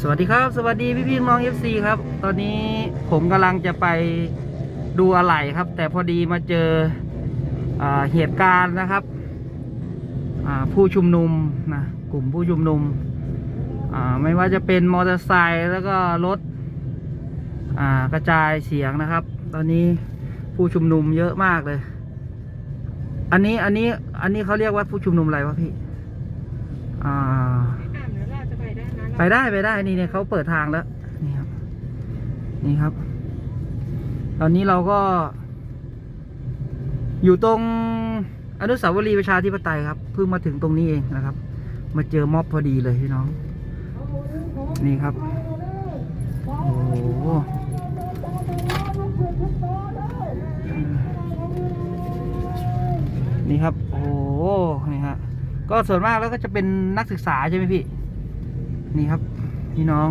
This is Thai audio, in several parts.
สวัสดีครับ สวัสดีพี่พี่น้อง FC ครับ ตอนนี้ผมกำลังจะไปดูอะไหล่ครับ แต่พอดีมาเจออเหตุการณ์นะครับผู้ชุมนุมนะกลุ่มผู้ชุมนุมไม่ว่าจะเป็นมอเตอร์ไซค์แล้วก็รถกระจายเสียงนะครับ ตอนนี้ผู้ชุมนุมเยอะมากเลย อันนี้อันนี้อันนี้เขาเรียกว่าผู้ชุมนุมอะไรวะพี่อ่า ไปได้ไปได้นี่เนี่ยเขาเปิดทางแล้ว นี่ครับ นี่ครับ ตอนนี้เราก็ อยู่ตรงอนุสาวรีย์ประชาธิปไตยครับ เพิ่งมาถึงตรงนี้เองนะครับ มาเจอม็อบพอดีเลยพี่น้อง นี่ครับ โอ้โหนี่ครับ โอ้โหนี่ฮะ ก็ส่วนมากแล้วก็จะเป็นนักศึกษาใช่ไหมพี่ นี่ครับ พี่น้อง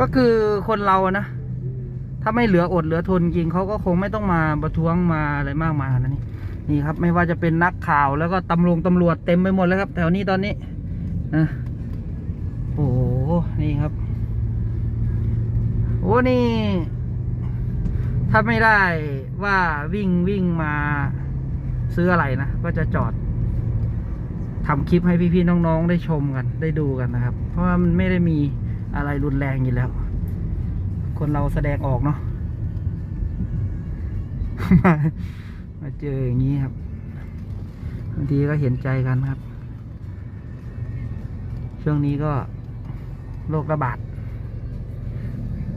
ก็คือคนเรานะ ถ้าไม่เหลืออดเหลือทนจริงเขาก็คงไม่ต้องมาประท้วงมาอะไรมากมายขนาดนี้นี่ครับ ไม่ว่าจะเป็นนักข่าวแล้วก็ตำรวจตำรวจเต็มไปหมดเลยครับแถวนี้ตอนนี้นะโอ้โหนี่ครับโอ้นี่ถ้าไม่ได้ว่าวิ่งวิ่งมาซื้ออะไรนะ ก็จะจอด ทำคลิปให้พี่ๆน้องๆได้ชมกันได้ดูกันนะครับ เพราะว่ามันไม่ได้มีอะไรรุนแรงอยู่แล้ว คนเราแสดงออกเนาะมามาเจออย่างนี้ครับบางทีก็เห็นใจกันครับ ช่วงนี้ก็โรคระบาด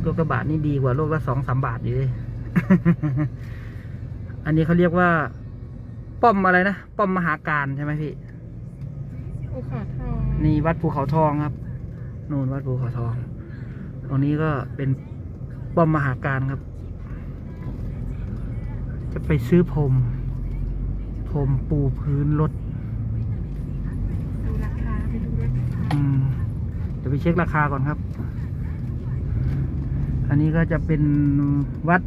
โรคระบาดนี่ดีกว่าโรคละสองสามบาทอยู่เลยอันนี้เขาเรียกว่า ป้อมอะไรนะ ป้อมมหาการใช่ไหมพี่ ภูเขาทองนี่วัดภูเขาทองครับนู่นวัดภูเขาทอง ตรงนี้ก็เป็นป้อมมหาการครับ จะไปซื้อพรมพรมปูพื้นรถดูราคาไปดูราคาอืมเดี๋ยวไปเช็คราคาก่อนครับ อันนี้ก็จะเป็นวัด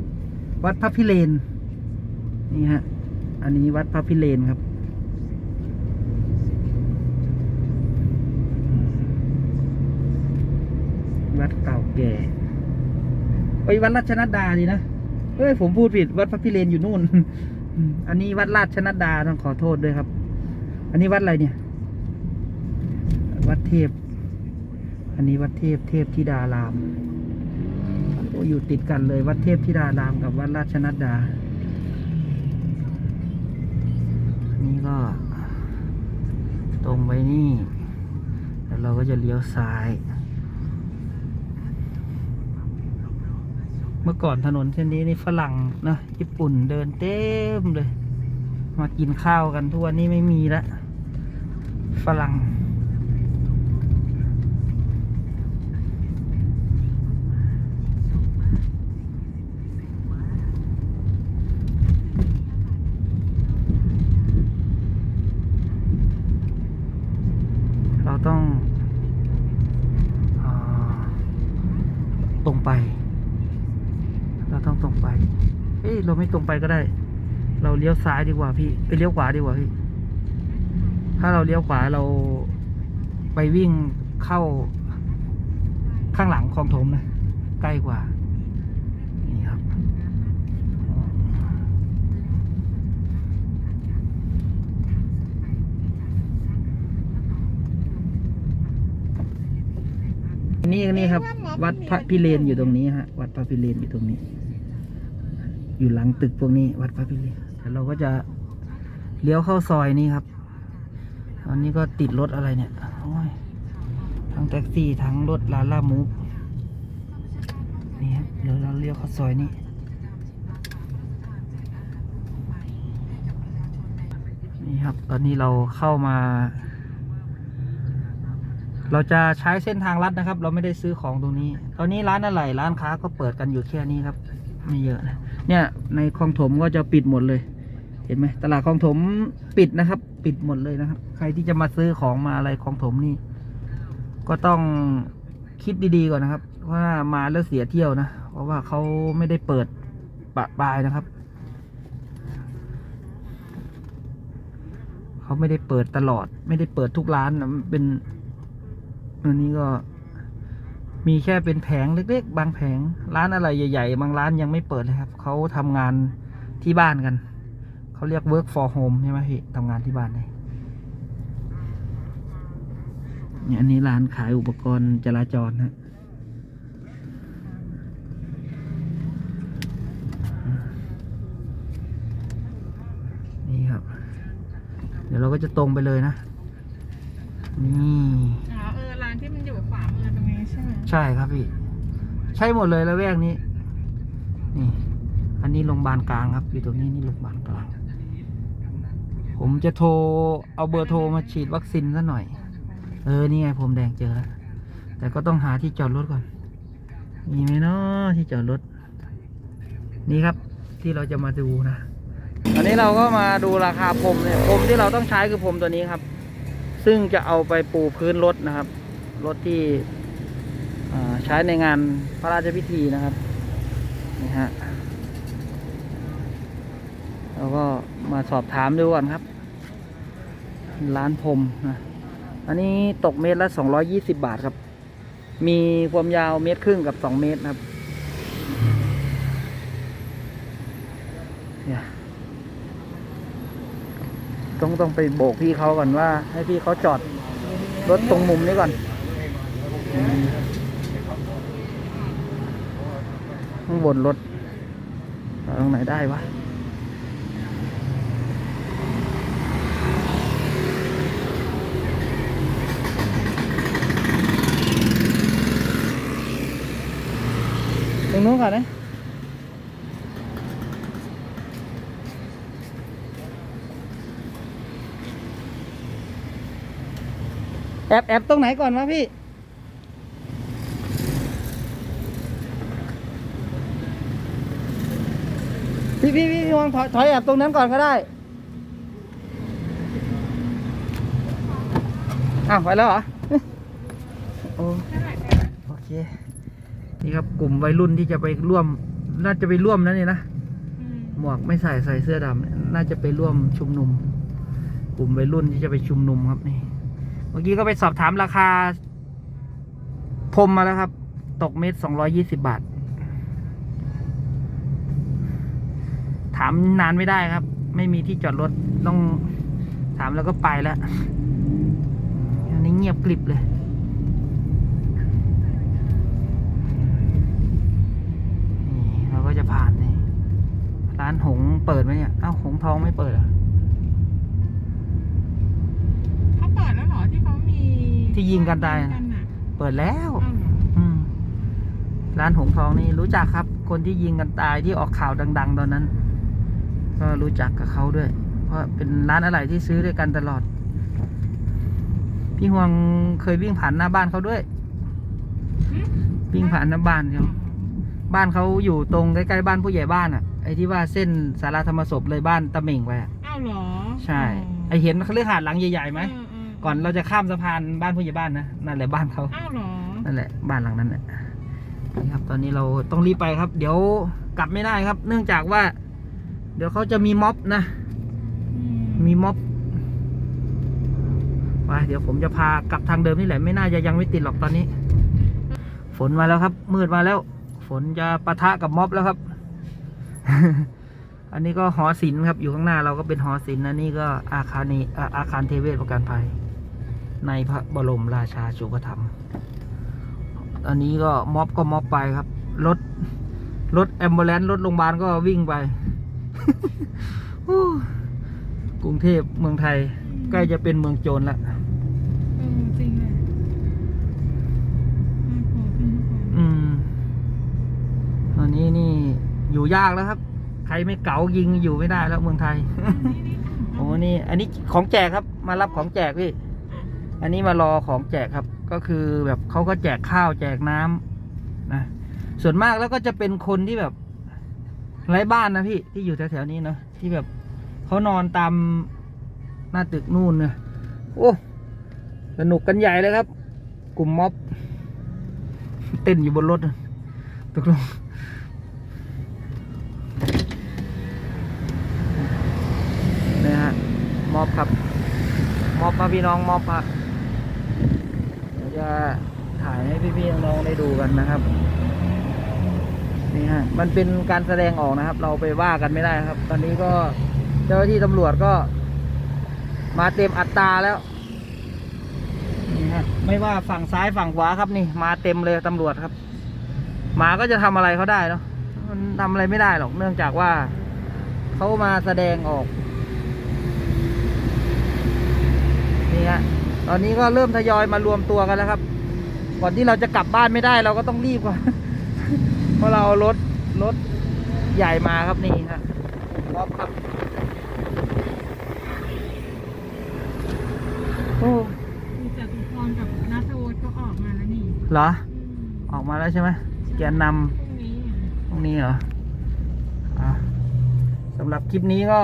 วัดพระพิเรนนี่ฮะ อันนี้วัดพระพิเรนครับ วัดเก่าแก่ไปวัดราชนัดดาดีนะเฮ้ยผมพูดผิดวัดพระพิเรนอยู่นู่น อันนี้วัดราชนัดดาต้องขอโทษด้วยครับ อันนี้วัดอะไรเนี่ย วัดเทพ อันนี้วัดเทพเทพธิดารามโอ้อยู่ติดกันเลยวัดเทพธิดารามกับวัดราชนัดดา นี่ก็ ตรงไปนี่ แล้วเราก็จะเลี้ยวซ้าย เมื่อก่อนถนนเส้นนี้นี่ฝรั่งนะญี่ปุ่นเดินเต็มเลย มากินข้าวกันทั่วนี่ไม่มีละฝรั่ง เราต้องอาตรงไป เราต้องตรงไป เอ้ยเราไม่ตรงไปก็ได้ เราเลี้ยวซ้ายดีกว่าพี่ ไปเลี้ยวขวาดีกว่าพี่ ถ้าเราเลี้ยวขวาเราไปวิ่งเข้าข้างหลังคลองถมนะ ใกล้กว่า นี่ครับ นี่นี่ครับ วัดพระพิเรนอยู่ตรงนี้ฮะ วัดพระพิเรนอยู่ตรงนี้ อยู่หลังตึกพวกนี้วัดพระพิเรนแต่เราก็จะเลี้ยวเข้าซอยนี้ครับ ตอนนี้ก็ติดรถอะไรเนี่ยโอ้ยทั้งแท็กซี่ทั้งรถลาล่ามูฟนี่ครับเดี๋ยวเราเลี้ยวเข้าซอยนี้นี่ครับ ตอนนี้เราเข้ามา เราจะใช้เส้นทางลัดนะครับ เราไม่ได้ซื้อของตรงนี้ ตอนนี้ร้านอะไรร้านค้าก็เปิดกันอยู่แค่นี้ครับ ไม่เยอะนะเนี่ยในคลองถมก็จะปิดหมดเลย เห็นไหมตลาดคลองถมปิดนะครับ ปิดหมดเลยนะครับ ใครที่จะมาซื้อของมาอะไรคลองถมนี่ ก็ต้องคิดดีๆก่อนนะครับว่ามาแล้วเสียเที่ยวนะ เพราะว่าเขาไม่ได้เปิดปะปลายนะครับเขาไม่ได้เปิดตลอด ไม่ได้เปิดทุกร้านนะเป็นอันนี้ก็ มีแค่เป็นแผงเล็ก ๆ บางแผงร้านอะไรใหญ่ ๆ บางร้านยังไม่เปิดเลยครับเขาทำงานที่บ้านกันเขาเรียก work for home ใช่ไหมพี่ทำงานที่บ้านเลยเนี่ยอันนี้ร้านขายอุปกรณ์จราจรนะนี่ครับ เดี๋ยวเราก็จะตรงไปเลยนะ นี่ที่มันอยู่ขวามือตรงนี้ ใช่ครับพี่ ใช่หมดเลยแล้วแวกนี้ นี่ อันนี้โรงพยาบาลกลางครับ อยู่ตรงนี้นี่โรงพยาบาลกลาง ผมจะโทรเอาเบอร์โทรมาฉีดวัคซีนซะหน่อย เออ นี่ไงผมแดงเจอแล้ว แต่ก็ต้องหาที่จอดรถก่อน มีไหมเนาะที่จอดรถ นี่ครับที่เราจะมาดูนะอันนี้เราก็มาดูราคาพรมเนี่ยพรมที่เราต้องใช้คือพรมตัวนี้ครับ ซึ่งจะเอาไปปูพื้นรถนะครับ รถที่ ใช้ในงานพระราชพิธีนะครับนี่ฮะเราก็มาสอบถามดูก่อนครับ ร้านพรมนะอันนี้ตกเมตรละสองร้อยี่สิบาทครับ มีความยาวเมตรครึ่งกับสองเมตรครับเนี่ยต้องต้องไปโบกพี่เขาก่อนว่า ให้พี่เขาจอดรถตรงมุมนี้ก่อน ข้างบนรถตรงไหนได้วะตรงนู้นก่อนนะแอบแอบตรงไหนก่อนวะพี่ พี่พี่พี่วางถอยถอยแอบตรงนั้นก่อนก็ได้อ้าวไปแล้วเหรอโอ้เคะโอเค นี่ครับกลุ่มวัยรุ่นที่จะไปร่วม น่าจะไปร่วมนะนี่นะอืมหมวกไม่ใส่ใส่เสื้อดำน่าจะไปร่วมชุมนุม กลุ่มวัยรุ่นที่จะไปชุมนุมครับนี่ เมื่อกี้ก็ไปสอบถามราคาพรมมาแล้วครับ ตกเม็ดสองร้อยี่สิบาทามนานไม่ได้ครับ ไม่มีที่จอดรถต้องถามแล้วก็ไปแล้วอันนี้เงียบกริบเลย นี่เราก็จะผ่านนี่ร้านหงส์เปิดไหมเนี่ยเอ้าหงส์ทองไม่เปิดเหรอะเขาเปิดแล้วเหรอที่เขามีที่ยิงกันตายยิอะงกันน่ะเปิดแล้วอ้าวเหรออืมร้านหงส์ทองนี่รู้จักครับ คนที่ยิงกันตายที่ออกข่าวดัง ๆ ตอนนั้น ก็รู้จักกับเขาด้วย เพราะเป็นร้านอะไรที่ซื้อด้วยกันตลอด พี่ฮวงเคยวิ่งผ่านหน้าบ้านเขาด้วยหึวิ่งผ่านหน้าบ้านเขาบ้านเขาอยู่ตรงใกล้ๆบ้านผู้ใหญ่บ้านอะ ไอ้ที่ว่าเส้นสาราธรรมศพเลยบ้านตะเหม่งไปอะอ้าวเหรอใช่ ไอเห็นเขาเรียกหาดหลังใหญ่ๆไหมเออเออก่อนเราจะข้ามสะพานบ้านผู้ใหญ่บ้านนะนั่นแหละบ้านเขาอ้าวเหรอนั่นแหละบ้านหลังนั้นแหละนี่ครับ ตอนนี้เราต้องรีบไปครับ เดี๋ยวกลับไม่ได้ครับ เนื่องจากว่า เดี๋ยวเขาจะมีม็อบนะอืมีม็อบไปเดี๋ยวผมจะพากลับทางเดิมนี่แหละ ไม่น่าจะยังไม่ติดหรอกตอนนี้ ฝนมาแล้วครับ มืดมาแล้ว ฝนจะปะทะกับม็อบแล้วครับ อันนี้ก็หอศิลป์ครับ อยู่ข้างหน้าเราก็เป็นหอศิลป์อันนี้ก็อาคารนี้อ่าอาคารเทเวศประกันภัย ในพระบรมราชาชูปถัมภ์อันนี้ก็ม็อบก็ม็อบไปครับ รถรถแอมบูเลนรถโรงพยาบาลก็วิ่งไปโอ้ กรุงเทพเมืองไทยใกล้จะเป็นเมืองโจรแล้วเออจริงเลยน่ากลัวขึ้นทุกคนอืม ตอนนี้นี่อยู่ยากแล้วครับ ใครไม่เก๋ายิงอยู่ไม่ได้แล้วเมืองไทย นี่นี่โอ้นี่ อันนี้ของแจกครับ มารับของแจกพี่ อันนี้มารอของแจกครับ ก็คือแบบเขาก็แจกข้าวแจกน้ำนะ ส่วนมากแล้วก็จะเป็นคนที่แบบ ไร้บ้านนะพี่ที่อยู่แถวๆนี้เนาะที่แบบเขานอนตามหน้าตึกนู่นเนะโอ้สนุกกันใหญ่เลยครับ กลุ่มม็อบ เต้นอยู่บนรถตกลงนะฮะม็อบครับม็อบมาพี่น้องม็อบอะเดี๋ยวจะถ่ายให้พี่ๆน้องๆได้ดูกันนะครับ นี่ฮะมันเป็นการแสดงออกนะครับ เราไปว่ากันไม่ได้ครับ ตอนนี้ก็เจ้าหน้าที่ตำรวจก็ มาเต็มอัตราแล้วนี่ฮะไม่ว่าฝั่งซ้ายฝั่งขวาครับนี่ มาเต็มเลยตำรวจครับหมาก็จะทำอะไรเขาได้เนาะมันทำอะไรไม่ได้หรอกเนื่องจากว่าเขามาแสดงออกนี่ฮะตอนนี้ก็เริ่มทยอยมารวมตัวกันแล้วครับ ก่อนที่เราจะกลับบ้านไม่ได้ เราก็ต้องรีบก่อน ราะเราเอารถรถใหญ่มาครับนี่ฮะพร้อมครับโอ้มีจตุพรกับนัทวุฒิก็ออกมาแล้วนี่เหรอ อืมออกมาแล้วใช่ไหมแกนนำพรุ่งนี้อะตรงนี้เหรออะสำหรับคลิปนี้ก็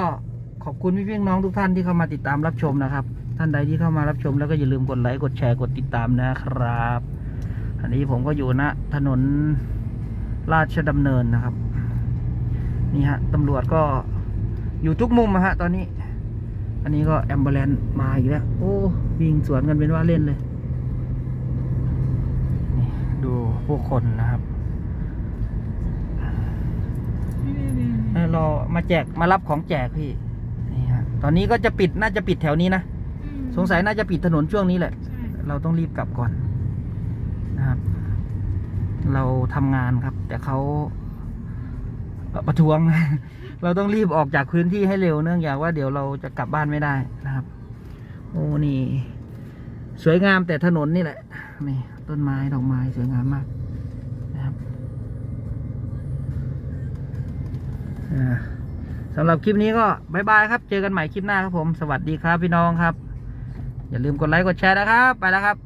ขอบคุณพี่พี่น้องทุกท่านที่เข้ามาติดตามรับชมนะครับ ท่านใดที่เข้ามารับชมแล้วก็อย่าลืมกดไลค์กดแชร์กดติดตามนะครับ อันนี้ผมก็อยู่ณถนน ราชดำเนินนะครับ นี่ฮะตำรวจก็อยู่ทุกมุมอะฮะตอนนี้ อันนี้ก็แอมเบ n นมาอีกแล้ว โอ้วิ่งสวนกันเป็นว่าเล่นเลยนี่ดูผู้คนนะครับนี่นี่เออรอมาแจกมารับของแจกพี่นี่ฮะตอนนี้ก็จะปิดน่าจะปิดแถวนี้นะอืมสงสัยน่าจะปิดถนนช่วงนี้แหละใช่เราต้องรีบกลับก่อนนะครับ เราทำงานครับ แต่เขาประท้วง เราต้องรีบออกจากพื้นที่ให้เร็วเนื่องจากว่าเดี๋ยวเราจะกลับบ้านไม่ได้นะครับ โอ้นี่ สวยงามแต่ถนนนี่แหละนี่ต้นไม้ดอกไม้สวยงามมากนะครับสำหรับคลิปนี้ก็บายบายครับ เจอกันใหม่คลิปหน้าครับผม สวัสดีครับพี่น้องครับ อย่าลืมกดไลค์กดแชร์นะครับ ไปแล้วครับ